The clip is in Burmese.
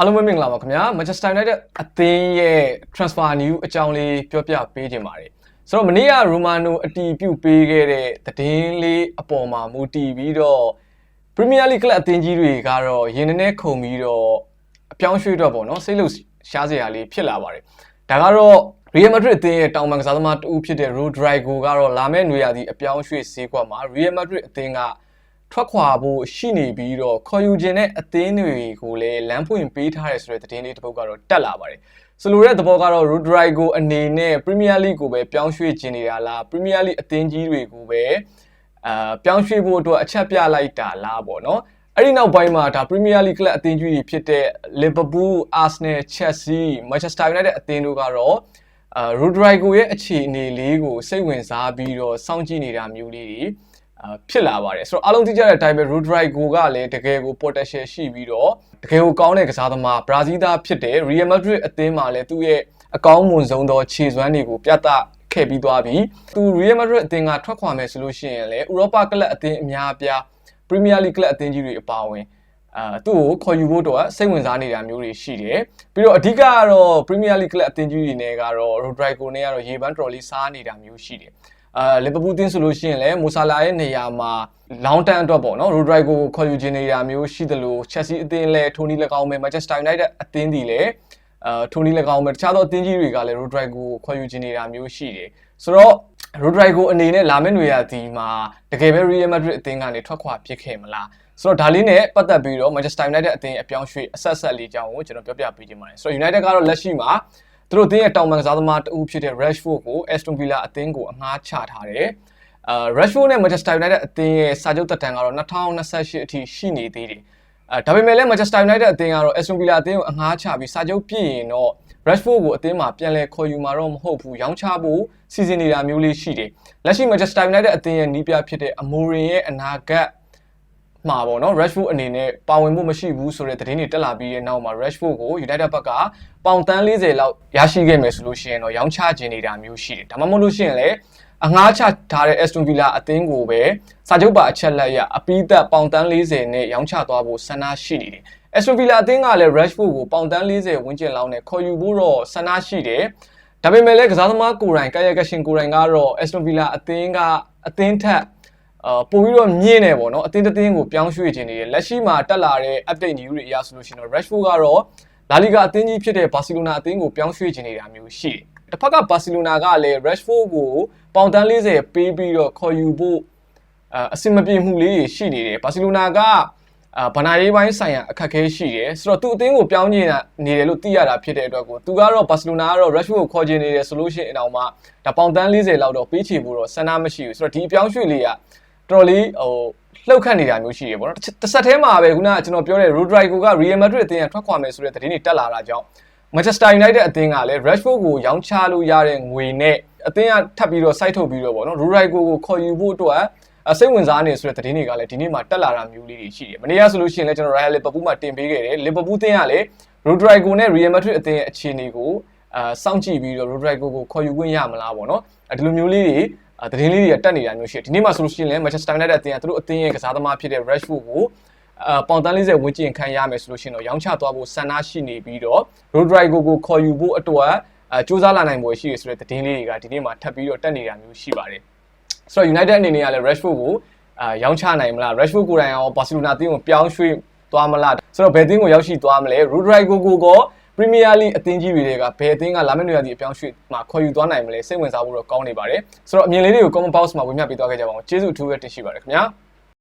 အားလုံးပဲမင်္ဂလာပါခင်ဗျာ Manchester United အသင်းရဲ့ transfer news အကြောင်းလေးပြောပြပေးခြင်းပါတယ်ဆိုတော့မနေ့က Romano အတီးပြုတ်ပေးခဲ့တဲ့သတင်းလေးအပေါ်မှာမူတည်ပြီးတော့ Premier League ကလပ်အသင်းကြီးတွေကတော့ရင်းနှီးနဲ့ခုံပြီးတော့အပြောင်းရွှေ့တော့ပေါ့နော်စိတ်လို့ရှားစရာလေးဖြစ်လာပါတယ်ဒါကတော့ Real Madrid အသင်းရဲ့တောင်ပံကစားသမားတဦးဖြစ်တဲ့ Rodrigo ကတော့လာမယ့်နွေရာသီအပြောင်းရွှေ့ဈေးကွက်မှာ Real Madrid အသင်းက ထွက်ခွာဖို့ရှိနေပြီးတော့ခေါ်ယူခြင်းတဲ့အသင်းတွေကိုလည်းလမ်းဖွင့်ပေးထားတယ်ဆိုတဲ့သတင်းလေးတစ်ပုဒ်ကတော့တက်လာပါတယ်။ဆိုလိုတဲ့သဘောကတော့ Rodrigo အနေနဲ့ Premier League ကိုပဲပြောင်းရွှေ့ခြင်းနေတာလား Premier League အသင်းကြီးတွေကိုပဲအာပြောင်းရွှေ့ဖို့အတွက်အချက်ပြလိုက်တာလားပေါ့နော်။အဲ့ဒီနောက်ပိုင်းမှာဒါ Premier League ကလပ်အသင်းကြီးတွေဖြစ်တဲ့ Liverpool, Arsenal, Chelsea, Manchester United အသင်းတို့ကတော့အာ Rodrigo ရဲ့အခြေအနေလေးကိုစိတ်ဝင်စားပြီးတော့စောင့်ကြည့်နေတာမျိုးလေးတွေအာ ဖြစ်လာပါတယ်ဆိုတော့အားလုံးသိကြတဲ့အတိုင်းပဲ Rodrigo ကလည်းတကယ်ကို potential ရှိပြီးတော့တကယ်ကိုကောင်းတဲ့ကစားသမားဘရာဇီးသားဖြစ်တဲ့ Real Madrid အသင်းမှာလည်းသူ့ရဲ့အကောင်းမွန်ဆုံးသောခြေစွမ်းတွေကိုပြသခဲ့ပြီးသွားပြီသူ Real Madrid အသင်းကထွက်ခွာမယ်ဆိုလို့ရှိရင်လည်းဥရောပကလပ်အသင်းအများအပြား Premier League ကလပ်အသင်းကြီးတွေအပါအဝင်အာသူ့ကိုခေါ်ယူဖို့တော့စိတ်ဝင်စားနေတာမျိုးတွေရှိတယ်ပြီးတော့အဓိကကတော့ Premier League ကလပ်အသင်းကြီးတွေနဲ့ကတော့ Rodrigo နဲ့ကတော့ရေပန်းတော်လေးစားနေတာမျိုးရှိတယ် အာလီဗာပူးတင်းဆိုလို့ရှိရင်လည်းမိုဆာလာရဲ့နေရာမှာ long term အတွက်ပေါ့နော် Rodrigo ကိုခေါ်ယူခြင်းနေတာမျိုးရှိသလို Chelsea အသင်းလည်းထိုနီ၎င်းပဲ Manchester United အသင်းဒီလည်းအာထိုနီ၎င်းပဲတခြားသောအသင်းကြီးတွေကလည်း Rodrigo ကိုခေါ်ယူခြင်းနေတာမျိုးရှိတယ်ဆိုတော့ Rodrigo အနေနဲ့လာမယ့်နွေရာသီမှာတကယ်ပဲ Real Madrid အသင်းကနေထွက်ခွာဖြစ်ခဲ့မလားဆိုတော့ဒါလေးနဲ့ပတ်သက်ပြီးတော့ Manchester United အသင်းအပြောင်းရွှေ့အဆက်ဆက်လေးအကြောင်းကိုကျွန်တော်ပြောပြပေးခြင်းပါတယ်ဆိုတော့ United ကတော့လက်ရှိမှာ သူတို့အသင်းရဲ့တောင်ပံကစားသမားတဦးဖြစ်တဲ့ Rashford ကို Aston Villa အသင်းကိုအငှားချထားတယ်အာ Rashford နဲ့ Manchester United အသင်းရဲ့စာချုပ်သက်တမ်းကတော့2028အထိရှိနေသေးတယ်အဲဒါပေမဲ့လည်း Manchester United အသင်းကတော့ Aston Villa အသင်းကိုအငှားချပြီးစာချုပ်ပြည့်ရင်တော့ Rashford ကိုအသင်းမှာပြန်လည်ခေါ်ယူမှာတော့မဟုတ်ဘူးရောင်းချဖို့စီစဉ်နေတာမျိုးလေးရှိတယ်လက်ရှိ Manchester United အသင်းရဲ့နီးပြဖြစ်တဲ့ Amorim ရဲ့အနာဂတ် မှာပေါ့နော် Rashford အနေနဲ့ပါဝင်မှုမရှိဘူးဆိုတဲ့သတင်းတွေတက်လာပြီးတဲ့နောက်မှာ Rashford ကို United ဘက်ကပေါင်တန်း40လောက်ရရှိခဲ့မယ်ဆိုလို့ရှိရင်တော့ရောင်းချခြင်းနေတာမျိုးရှိတယ်ဒါမှမဟုတ်လို့ရှိရင်လည်းအငှားချထားတဲ့ Aston Villa အသင်းကိုပဲစာချုပ်ပါအချက်လက်ရအပိသက်ပေါင်တန်း40နဲ့ရောင်းချသွားဖို့ဆန္ဒရှိနေတယ်။ Aston Villa အသင်းကလည်း Rashford ကိုပေါင်တန်း40ဝန်းကျင်လောက်နဲ့ခေါ်ယူဖို့တော့ဆန္ဒရှိတယ်။ဒါပေမဲ့လည်းကစားသမားကိုယ်တိုင်ကာယကရှင်ကိုယ်တိုင်ကတော့ Aston Villa အသင်းကအသင်းထက် အာပို့ပြီးတော့မြင့်နေပေါ့နော်အသင်းတစ်သင်းကိုပြောင်းရွှေ့ခြင်းနေတယ်လက်ရှိမှာတက်လာတဲ့ update news တွေအရဆိုလို့ရှိရင်တော့ Rashford ကတော့လာလီဂါအသင်းကြီးဖြစ်တဲ့ဘာစီလိုနာအသင်းကိုပြောင်းရွှေ့ခြင်းနေတာမျိုးရှိတယ်။တစ်ဖက်ကဘာစီလိုနာကလည်း Rashford ကိုပေါင်တန်း40ပေးပြီးတော့ခေါ်ယူဖို့အအဆင်မပြေမှုလေးတွေရှိနေတယ်ဘာစီလိုနာကအာဗနာရေးပိုင်းဆိုင်ရာအခက်အခဲရှိတယ်ဆိုတော့သူ့အသင်းကိုပြောင်းနေတာနေတယ်လို့သိရတာဖြစ်တဲ့အတွက်ကိုသူကတော့ဘာစီလိုနာကတော့ Rashford ကိုခေါ်ချင်နေတယ်ဆိုလို့ရှိရင်အအောင်မှဒါပေါင်တန်း40လောက်တော့ပေးချေဖို့တော့ဆန္ဒမရှိဘူးဆိုတော့ဒီအပြောင်းရွှေ့လေးက တော်တော်လေးဟိုလှုပ်ခတ်နေတာမျိုးရှိရပေါ့နော်တစ်ဆက်တည်းမှာပဲခုနကကျွန်တော်ပြောတဲ့ Rodrigo က Real Madrid အသင်းကထွက်ခွာမယ်ဆိုတဲ့သတင်းတွေတက်လာတာကြောင့် Manchester United အသင်းကလည်း Rashford ကိုရောင်းချလို့ရတဲ့ငွေနဲ့အသင်းကထပ်ပြီးတော့ site ထုတ်ပြီးတော့ပေါ့နော် Rodrigo ကိုခေါ်ယူဖို့အတွက်အစိတ်ဝင်စားနေဆိုတဲ့သတင်းတွေကလည်းဒီနေ့မှာတက်လာတာမျိုးလေးတွေရှိတယ်။မနေ့ကဆိုလို့ရှိရင်လည်းကျွန်တော် Real Liverpool မှာတင်ပေးခဲ့တယ်။ Liverpool အသင်းကလည်း Rodrigo နဲ့ Real Madrid အသင်းရဲ့အခြေအနေကိုအာစောင့်ကြည့်ပြီးတော့ Rodrigo ကိုခေါ်ယူခွင့်ရမလားပေါ့နော်။ဒီလိုမျိုးလေးတွေ သတင်းလေးတွေကတက်နေတာမျိုးရှိတယ်။ဒီနေ့မှာဆိုလို့ရှိရင်လည်း Manchester United အသင်းကသူတို့အသင်းရဲ့ကစားသမားဖြစ်တဲ့ Rashford ကိုအာပေါင်တန်း40ဝန်းကျင်ခံရမယ်ဆိုလို့ရှိရင်တော့ရောင်းချသွားဖို့ဆန္ဒရှိနေပြီးတော့ Rodrigo ကိုခေါ်ယူဖို့အတွက်အဲစူးစမ်းလာနိုင်ပွဲရှိရဆိုတဲ့သတင်းလေးတွေကဒီနေ့မှာထပ်ပြီးတော့တက်နေတာမျိုးရှိပါတယ်။ဆိုတော့ United အနေနဲ့ကလည်း Rashford ကိုအာရောင်းချနိုင်မလား Rashford ကိုယ်တိုင်ရော Barcelona အသင်းကိုပြောင်းရွှေ့သွားမလားဆိုတော့ဘယ်အသင်းကိုရောက်ရှိသွားမလဲ Rodrigo ကိုကော Premier League အသင်းကြီးတွေကဘယ်အသင်းကလာမယ့်နေရာဒီအပြောင်းရွှေ့မှာခေါ်ယူသွားနိုင်မလဲစိတ်ဝင်စားဖို့တော့ကောင်းနေပါတယ်ဆိုတော့အမြင်လေးတွေကို comment box မှာဝင်ပြပေးသွားခဲ့ကြပါဦးကျေးဇူးအထူးပဲတင်ရှိပါတယ်ခင်ဗျာ